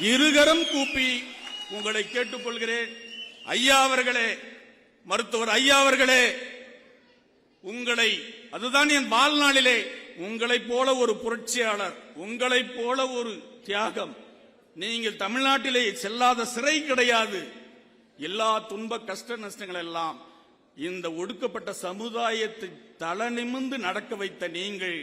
இருகரம் கூப்பி உங்களை கேட்டுக்கொள்கிறேன். ஐயா அவர்களே மருத்துவர் ஐயா அவர்களே உங்களை அதுதான் என் வாழ்நாளிலே உங்களைப் போல ஒரு புரட்சியாளர் உங்களைப் போல ஒரு தியாகம். நீங்கள் தமிழ்நாட்டிலே செல்லாத சிறை கிடையாது. எல்லா துன்ப கஷ்ட நஷ்டங்கள் எல்லாம் இந்த ஒடுக்கப்பட்ட சமுதாயத்தை தலை நிமிர்ந்து நடக்க வைத்த நீங்கள்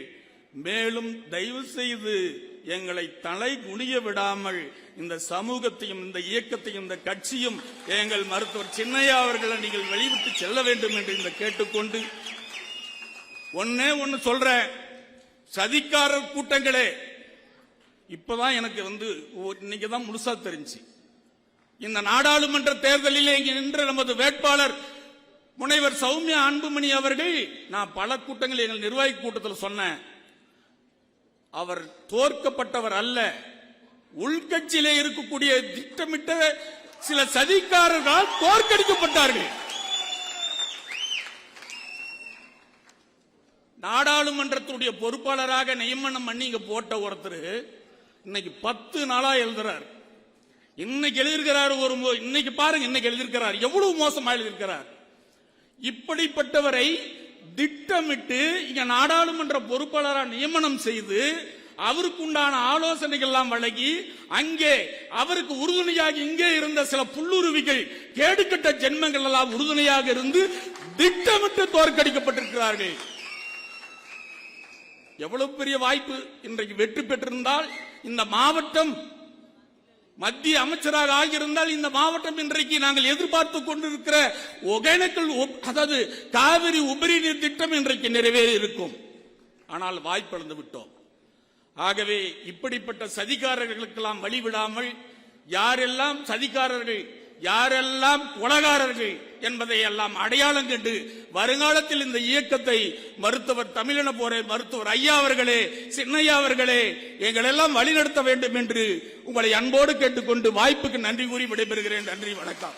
மேலும் தயவு செய்து எங்களை தலை குனிய விடாமல் இந்த சமூகத்தையும் இந்த இயக்கத்தையும் இந்த கட்சியும் எங்கள் மருத்துவர் சின்னையா அவர்களை நீங்கள் வெளிவிட்டு செல்ல வேண்டும் என்று இந்த கேட்டுக்கொண்டு ஒன்னே ஒன்னு சொல்ற சதிக்காரர் கூட்டங்களே இப்பதான் எனக்கு வந்து ஒ- இன்னைக்கு தான் முழுசா தெரிஞ்சு. இந்த நாடாளுமன்ற தேர்தலில் இங்கே நின்ற நமது வேட்பாளர் முனைவர் சௌமியா அன்புமணி அவர்கள் நான் பல கூட்டங்கள் எங்கள் நிர்வாகி கூட்டத்தில் சொன்னேன். அவர் தோற்கப்பட்டவர் அல்ல. உள்கட்சியிலே இருக்கக்கூடிய திட்டமிட்ட சில சதிக்காரர்களால் தோற்கடிக்கப்பட்டார்கள். நாடாளுமன்றத்துடைய பொறுப்பாளராக நியமனம் பண்ணி இங்க போட்ட ஒருத்தர் இன்னைக்கு பத்து நாளா எழுதுறார். இன்னைக்கு எழுதியிருக்கிறார் ஒரு இன்னைக்கு பாருங்க இன்னைக்கு எழுதியிருக்கிறார். எவ்வளவு மோசமா எழுதியிருக்கிறார். இப்படிப்பட்டவரை திட்டமிட்டு இங்க நாடாளுமன்ற பொறுப்பாளராக நியமனம் செய்து அவருக்கு உண்டான ஆலோசனைகள் எல்லாம் வழங்கி அங்கே அவருக்கு உறுதுணையாக இங்கே இருந்த சில புல்லுருவிகள் கேடுகட்ட ஜென்மங்கள் எல்லாம் உறுதுணையாக இருந்து திட்டமிட்டு தோற்கடிக்கப்பட்டிருக்கிறார்கள். எவ்வளவு பெரிய வாய்ப்பு இன்றைக்கு வெற்றி பெற்றிருந்தால் இந்த மாவட்டம் மத்திய அமைச்சராக ஆகியிருந்தால் இந்த மாவட்டம் இன்றைக்கு நாங்கள் எதிர்பார்த்து கொண்டிருக்கிற ஒகேனக்கல் அதாவது காவிரி உபரி நீர் திட்டம் இன்றைக்கு நிறைவேறி இருக்கும் ஆனால் வாய்ப்பிழந்து விட்டோம். ஆகவே இப்படிப்பட்ட சதிகாரர்களுக்கெல்லாம் வழிவிடாமல் யாரெல்லாம் சதிகாரர்கள் யாரெல்லாம் கொலகாரர்கள் என்பதை எல்லாம் அடையாளம் கண்டு வருங்காலத்தில் இந்த இயக்கத்தை மருத்துவர் தமிழின போரே மருத்துவர் ஐயா அவர்களே சின்னையா அவர்களே எங்கள் எல்லாம் வழிநடத்த வேண்டும் என்று உங்களை அன்போடு கேட்டுக்கொண்டு வாய்ப்புக்கு நன்றி கூறி விடைபெறுகிறேன். நன்றி வணக்கம்.